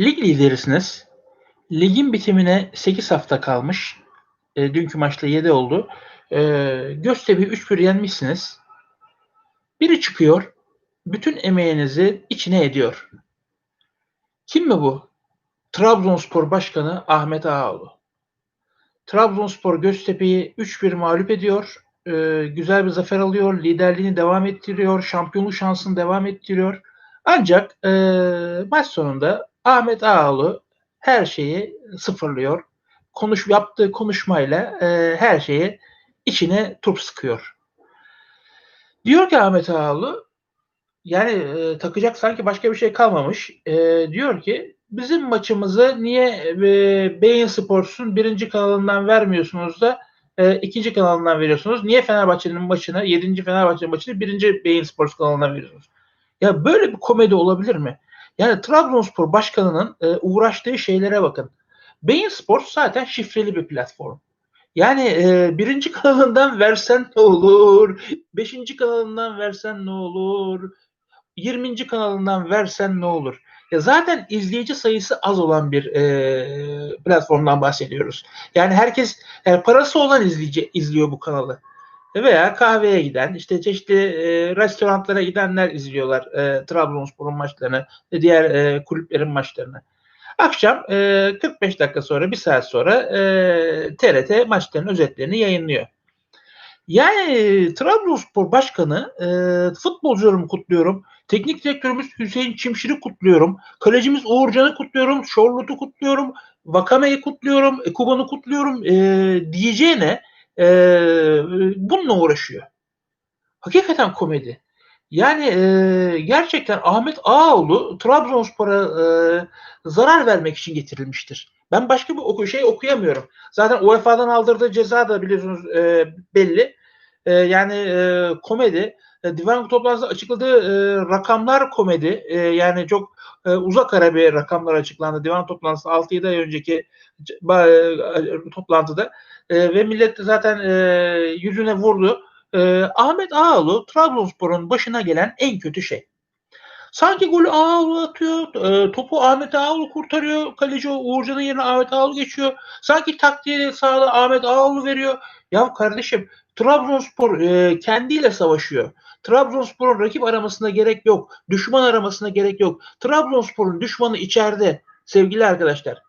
Lig liderisiniz. Ligin bitimine 8 hafta kalmış. E, dünkü maçta 7 oldu. E, Göztepe'yi 3-1 yenmişsiniz. Biri çıkıyor. Bütün emeğinizi içine ediyor. Kim mi bu? Trabzonspor Başkanı Ahmet Ağaoğlu. Trabzonspor Göztepe'yi 3-1 mağlup ediyor. E, güzel bir zafer alıyor. Liderliğini devam ettiriyor. Şampiyonluk şansını devam ettiriyor. Ancak e, maç sonunda Ahmet Ağaoğlu her şeyi sıfırlıyor. Konuş yaptığı konuşmayla e, her şeyi içine turp sıkıyor. Diyor ki Ahmet Ağaoğlu yani e, takacak sanki başka bir şey kalmamış. E, diyor ki bizim maçımızı niye e, Beyin Sports'un birinci kanalından vermiyorsunuz da e, ikinci kanalından veriyorsunuz? Niye Fenerbahçe'nin maçını, yedinci Fenerbahçe'nin maçını birinci Beyin Sports kanalından veriyorsunuz? Ya böyle bir komedi olabilir mi? Yani Trabzonspor başkanının e, uğraştığı şeylere bakın. Beyin Sports zaten şifreli bir platform. Yani e, birinci kanalından versen ne olur? Beşinci kanalından versen ne olur? Yirminci kanalından versen ne olur? Ya zaten izleyici sayısı az olan bir e, platformdan bahsediyoruz. Yani herkes yani parası olan izleyici izliyor bu kanalı veya kahveye giden, işte çeşitli e, restoranlara gidenler izliyorlar e, Trabzonspor'un maçlarını ve diğer e, kulüplerin maçlarını. Akşam e, 45 dakika sonra, bir saat sonra e, TRT maçların özetlerini yayınlıyor. Yani Trabzonspor Başkanı e, futbolcularımı kutluyorum. Teknik direktörümüz Hüseyin Çimşir'i kutluyorum. Kalecimiz Uğurcan'ı kutluyorum. Şorlut'u kutluyorum. Vakame'yi kutluyorum. Ekuban'ı kutluyorum e, diyeceğine e, bununla uğraşıyor. Hakikaten komedi. Yani e, gerçekten Ahmet Ağaoğlu Trabzonspor'a e, zarar vermek için getirilmiştir. Ben başka bir oku şey okuyamıyorum. Zaten UEFA'dan aldırdığı ceza da biliyorsunuz e, belli. E, yani e, komedi. E, Divan toplantısında açıkladığı e, rakamlar komedi. E, yani çok e, uzak ara bir rakamlar açıklandı. Divan toplantısı 6-7 ay önceki e, toplantıda e, ve millet zaten e, yüzüne vurdu. E, Ahmet Ağaoğlu Trabzonspor'un başına gelen en kötü şey. Sanki golü Ağaoğlu atıyor, e, topu Ahmet Ağaoğlu kurtarıyor, kaleci Uğurcan'ın yerine Ahmet Ağaoğlu geçiyor. Sanki taktiği sağda Ahmet Ağaoğlu veriyor. Ya kardeşim Trabzonspor e, kendiyle savaşıyor. Trabzonspor'un rakip aramasına gerek yok. Düşman aramasına gerek yok. Trabzonspor'un düşmanı içeride sevgili arkadaşlar.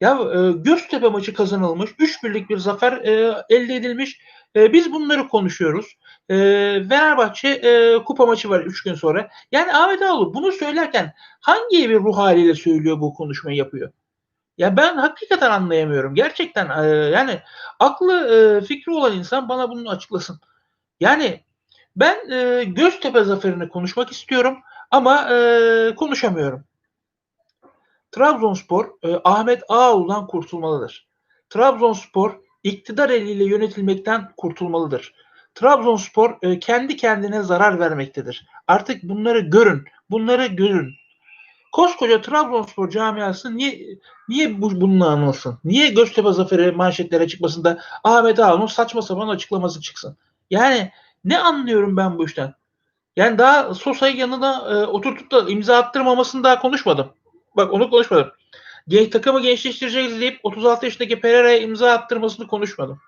Ya e, Göztepe maçı kazanılmış. 3 birlik bir zafer e, elde edilmiş. E, biz bunları konuşuyoruz. E, Fenerbahçe e, kupa maçı var 3 gün sonra. Yani Ahmet Ağaoğlu bunu söylerken hangi bir ruh haliyle söylüyor bu konuşmayı yapıyor? Ya ben hakikaten anlayamıyorum. Gerçekten e, yani aklı e, fikri olan insan bana bunu açıklasın. Yani ben e, Göztepe zaferini konuşmak istiyorum ama e, konuşamıyorum. Trabzonspor e, Ahmet Ağaoğlu'dan kurtulmalıdır. Trabzonspor iktidar eliyle yönetilmekten kurtulmalıdır. Trabzonspor e, kendi kendine zarar vermektedir. Artık bunları görün, bunları görün. Koskoca Trabzonspor camiası niye niye bu, bununla anılsın? Niye Göztepe zaferi manşetlere çıkmasında Ahmet Ağaoğlu'nun saçma sapan açıklaması çıksın? Yani ne anlıyorum ben bu işten? Yani daha Sosa'yı yanına e, oturtup da imza attırmamasını daha konuşmadım. Bak onu konuşmadım. Genç, takımı gençleştireceğiz deyip 36 yaşındaki Pereira'ya imza attırmasını konuşmadım.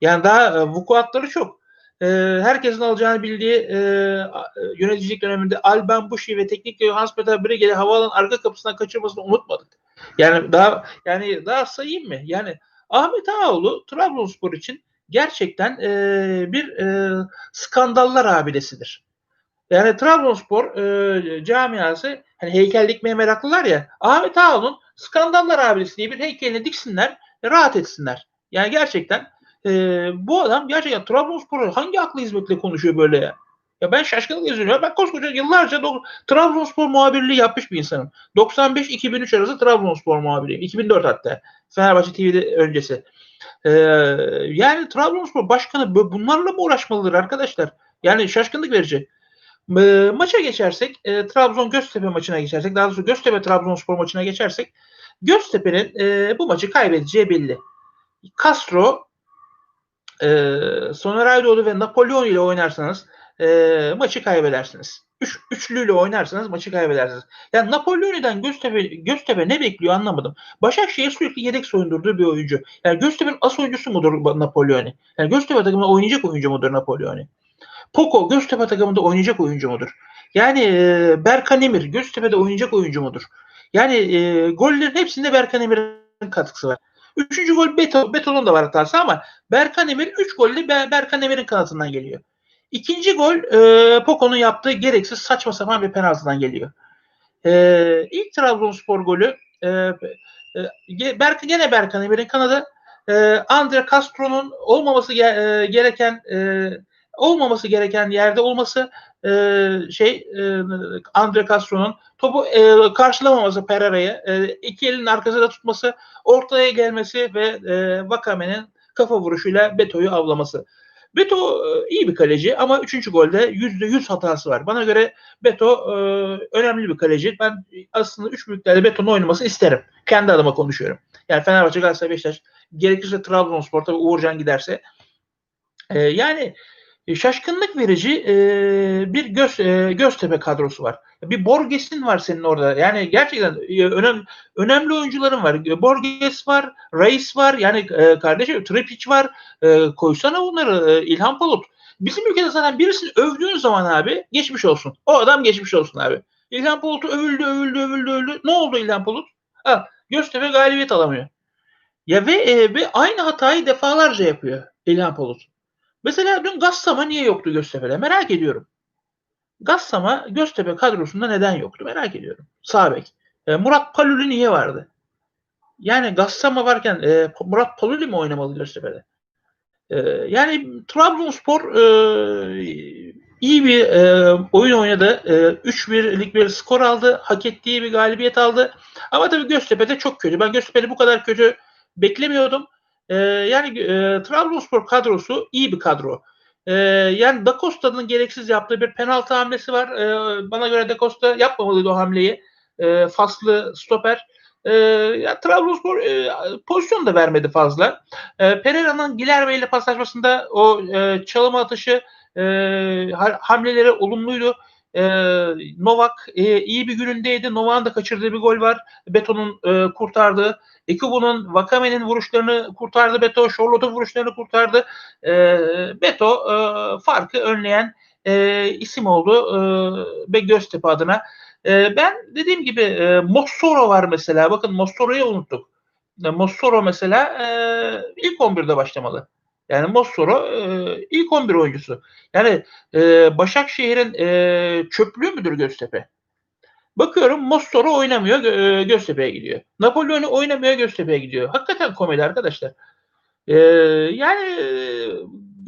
Yani daha e, vukuatları çok. E, herkesin alacağını bildiği e, yöneticilik döneminde Alben Bushi ve teknik Hans Peter Brigel'i havaalanın arka kapısından kaçırmasını unutmadık. Yani daha yani daha sayayım mı? Yani Ahmet Ağaoğlu Trabzonspor için gerçekten e, bir e, skandallar abidesidir. Yani Trabzonspor e, camiası hani heykel dikmeye meraklılar ya Ahmet Ağaoğlu'nun skandallar abidesi diye bir heykelini diksinler rahat etsinler. Yani gerçekten e, bu adam gerçekten Trabzonspor hangi aklı hizmetle konuşuyor böyle ya? Ya ben şaşkınlık yazıyorum. Ben koskoca yıllarca do- Trabzonspor muhabirliği yapmış bir insanım. 95-2003 arası Trabzonspor muhabiriyim. 2004 hatta. Fenerbahçe TV'de öncesi. Ee, yani Trabzonspor başkanı bunlarla mı uğraşmalıdır arkadaşlar? Yani şaşkınlık verici. E, maça geçersek, e, Trabzon Göztepe maçına geçersek, daha doğrusu Göztepe Trabzonspor maçına geçersek, Göztepe'nin e, bu maçı kaybedeceği belli. Castro, e, Soner Aydoğdu ve Napolyon ile oynarsanız e, maçı kaybedersiniz. Üç, üçlüyle oynarsanız maçı kaybedersiniz. Yani Napolyon'dan Göztepe, Göztepe ne bekliyor anlamadım. Başakşehir sürekli yedek soyundurduğu bir oyuncu. Yani Göztepe'nin as oyuncusu mudur Napolyon'i? Yani Göztepe takımında oynayacak oyuncu mudur Napolyon'i? Poco Göztepe takımında oynayacak oyuncu mudur? Yani e, Berkan Emir Göztepe'de oynayacak oyuncu mudur? Yani e, gollerin hepsinde Berkan Emir'in katkısı var. Üçüncü gol Beto, Beto'nun da var hatası ama Berkan Emir 3 golle Berkan Emir'in kanatından geliyor. İkinci gol e, Poco'nun yaptığı gereksiz saçma sapan bir penaltıdan geliyor. E, ilk Trabzonspor golü e, e, Berk, gene Berkan Emir'in kanadı e, Andre Castro'nun olmaması ge- e, gereken e, olmaması gereken yerde olması e, şey e, Andre Castro'nun topu e, karşılamaması Pereira'yı e, iki elin arkasında tutması ortaya gelmesi ve e, Vakame'nin kafa vuruşuyla Beto'yu avlaması. Beto e, iyi bir kaleci ama 3. golde %100 hatası var. Bana göre Beto e, önemli bir kaleci. Ben aslında 3 büyüklerde Beto'nun oynaması isterim. Kendi adıma konuşuyorum. Yani Fenerbahçe, Galatasaray, Beşiktaş gerekirse Trabzonspor tabii Uğurcan giderse. E, yani şaşkınlık verici e, bir göz, e, Göztepe kadrosu var. Bir Borges'in var senin orada. Yani gerçekten e, önem, önemli oyuncuların var. Borges var, Reis var. Yani e, kardeşim Tripic var. E, koysana bunları. E, İlhan Palut. Bizim ülkede zaten birisini övdüğün zaman abi geçmiş olsun. O adam geçmiş olsun abi. İlhan Palut'u övüldü, övüldü, övüldü, övüldü. Ne oldu İlhan Palut? Ha, Göztepe galibiyet alamıyor. Ya ve, e, ve aynı hatayı defalarca yapıyor İlhan Palut. Mesela dün Gassama niye yoktu Göztepe'de? Merak ediyorum. Gassama Göztepe kadrosunda neden yoktu? Merak ediyorum. Sabek. E, Murat Paluli niye vardı? Yani Gassama varken e, Murat Paluli mi oynamalı Göztepe'de? E, yani Trabzonspor e, iyi bir e, oyun oynadı. E, 3-1'lik bir skor aldı. Hak ettiği bir galibiyet aldı. Ama tabii Göztepe'de çok kötü. Ben Göztepe'de bu kadar kötü beklemiyordum. E, yani e, Trabzonspor kadrosu iyi bir kadro. E, yani Da Costa'nın gereksiz yaptığı bir penaltı hamlesi var. E, bana göre Da Costa yapmamalıydı o hamleyi. E, faslı stoper. E, ya, Trabzonspor e, pozisyon da vermedi fazla. E, Pereira'nın Gilerme ile paslaşmasında o e, çalıma atışı e, hamleleri olumluydu. E, Novak e, iyi bir günündeydi. Novak'ın da kaçırdığı bir gol var. Beton'un e, kurtardığı. Ekubu'nun Vakame'nin vuruşlarını kurtardı Beto. Charlotte'un vuruşlarını kurtardı. E, Beto e, farkı önleyen e, isim oldu e, ve Göztepe adına. E, ben dediğim gibi e, Mossoro var mesela. Bakın Mossoro'yu unuttuk. E, Mossoro mesela e, ilk 11'de başlamalı. Yani Mossoro e, ilk 11 oyuncusu. Yani e, Başakşehir'in e, çöplüğü müdür Göztepe? Bakıyorum Mossoro oynamıyor e, Göztepe'ye gidiyor. Napolyon'u oynamıyor Göztepe'ye gidiyor. Hakikaten komedi arkadaşlar. E, yani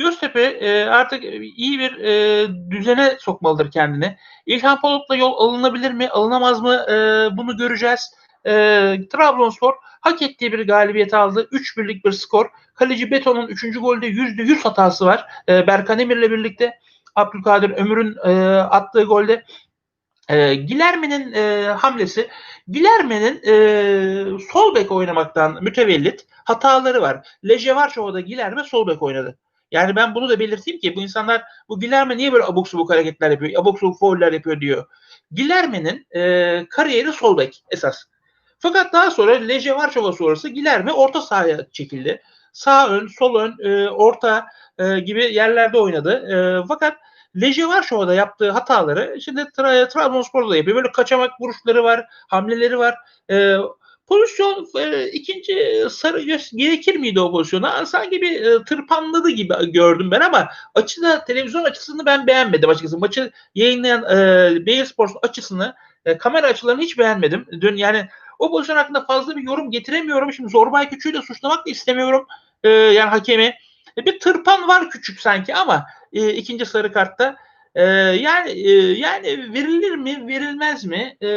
Göztepe e, artık iyi bir e, düzene sokmalıdır kendini. İlhan Palut'la yol alınabilir mi, alınamaz mı e, bunu göreceğiz. E, Trabzonspor hak ettiği bir galibiyet aldı. 3 birlik bir skor. Kaleci Beton'un 3. golde %100 hatası var. E, Berkan Emir'le birlikte Abdülkadir Ömür'ün e, attığı golde e, Gilerme'nin e, hamlesi Gilerme'nin e, sol bek oynamaktan mütevellit hataları var. Lejevarçova'da Gilerme sol bek oynadı. Yani ben bunu da belirteyim ki bu insanlar bu Gilerme niye böyle abuk subuk hareketler yapıyor, abuk subuk fauller yapıyor diyor. Gilerme'nin e, kariyeri sol bek esas. Fakat daha sonra Lejevarçova sonrası Gilerme orta sahaya çekildi. Sağ ön, sol ön, e, orta e, gibi yerlerde oynadı. E, fakat Lejevarşova'da yaptığı hataları şimdi Tra Trabzonspor'da da yapıyor. Böyle kaçamak vuruşları var, hamleleri var. E, pozisyon e, ikinci sarı gerekir miydi o pozisyona? Sanki bir e, tırpanladı gibi gördüm ben ama açıda televizyon açısını ben beğenmedim açıkçası. Maçı yayınlayan e, Beyin Sports açısını e, kamera açılarını hiç beğenmedim. Dün yani o pozisyon hakkında fazla bir yorum getiremiyorum. Şimdi Zorbay Küçüğü de suçlamak da istemiyorum. E, yani hakemi. E, bir tırpan var küçük sanki ama e, ikinci sarı kartta. E, yani e, yani verilir mi verilmez mi e,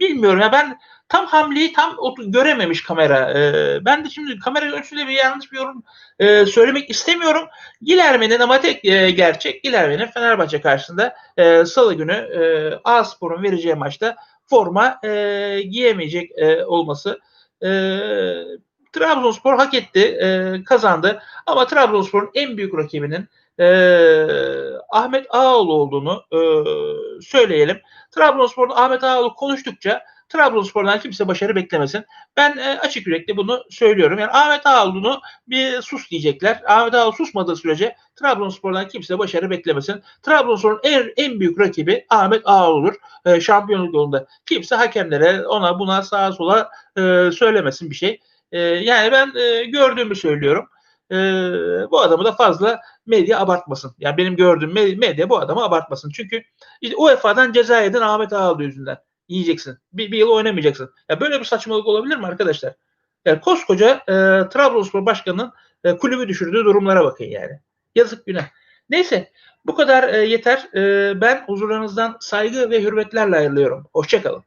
bilmiyorum. Ya ben tam hamleyi tam görememiş kamera. E, ben de şimdi kamera görüntüsüyle bir yanlış bir yorum e, söylemek istemiyorum. Gilerme'nin ama tek e, gerçek Gilerme'nin Fenerbahçe karşısında e, Salı günü e, A Spor'un vereceği maçta forma e, giyemeyecek e, olması. E, Trabzonspor hak etti, e, kazandı. Ama Trabzonspor'un en büyük rakibinin e, Ahmet Ağaoğlu olduğunu e, söyleyelim. Trabzonspor'da Ahmet Ağaoğlu konuştukça Trabzonspor'dan kimse başarı beklemesin. Ben e, açık yürekli bunu söylüyorum. Yani Ahmet Ağaoğlu'nu bir sus diyecekler. Ahmet Ağaoğlu susmadığı sürece Trabzonspor'dan kimse başarı beklemesin. Trabzonspor'un en, en büyük rakibi Ahmet Ağaoğlu'dur. E, şampiyonluk yolunda. Kimse hakemlere ona buna sağa sola e, söylemesin bir şey. E, yani ben e, gördüğümü söylüyorum. E, bu adamı da fazla medya abartmasın. Yani benim gördüğüm medya bu adamı abartmasın. Çünkü işte UEFA'dan ceza yedin Ahmet Ağaoğlu yüzünden yiyeceksin. Bir, bir yıl oynamayacaksın. Ya böyle bir saçmalık olabilir mi arkadaşlar? Yani koskoca e, Trabzonspor başkanının e, kulübü düşürdüğü durumlara bakın yani. Yazık günah. Neyse bu kadar e, yeter. E, ben huzurlarınızdan saygı ve hürmetlerle ayrılıyorum. Hoşçakalın.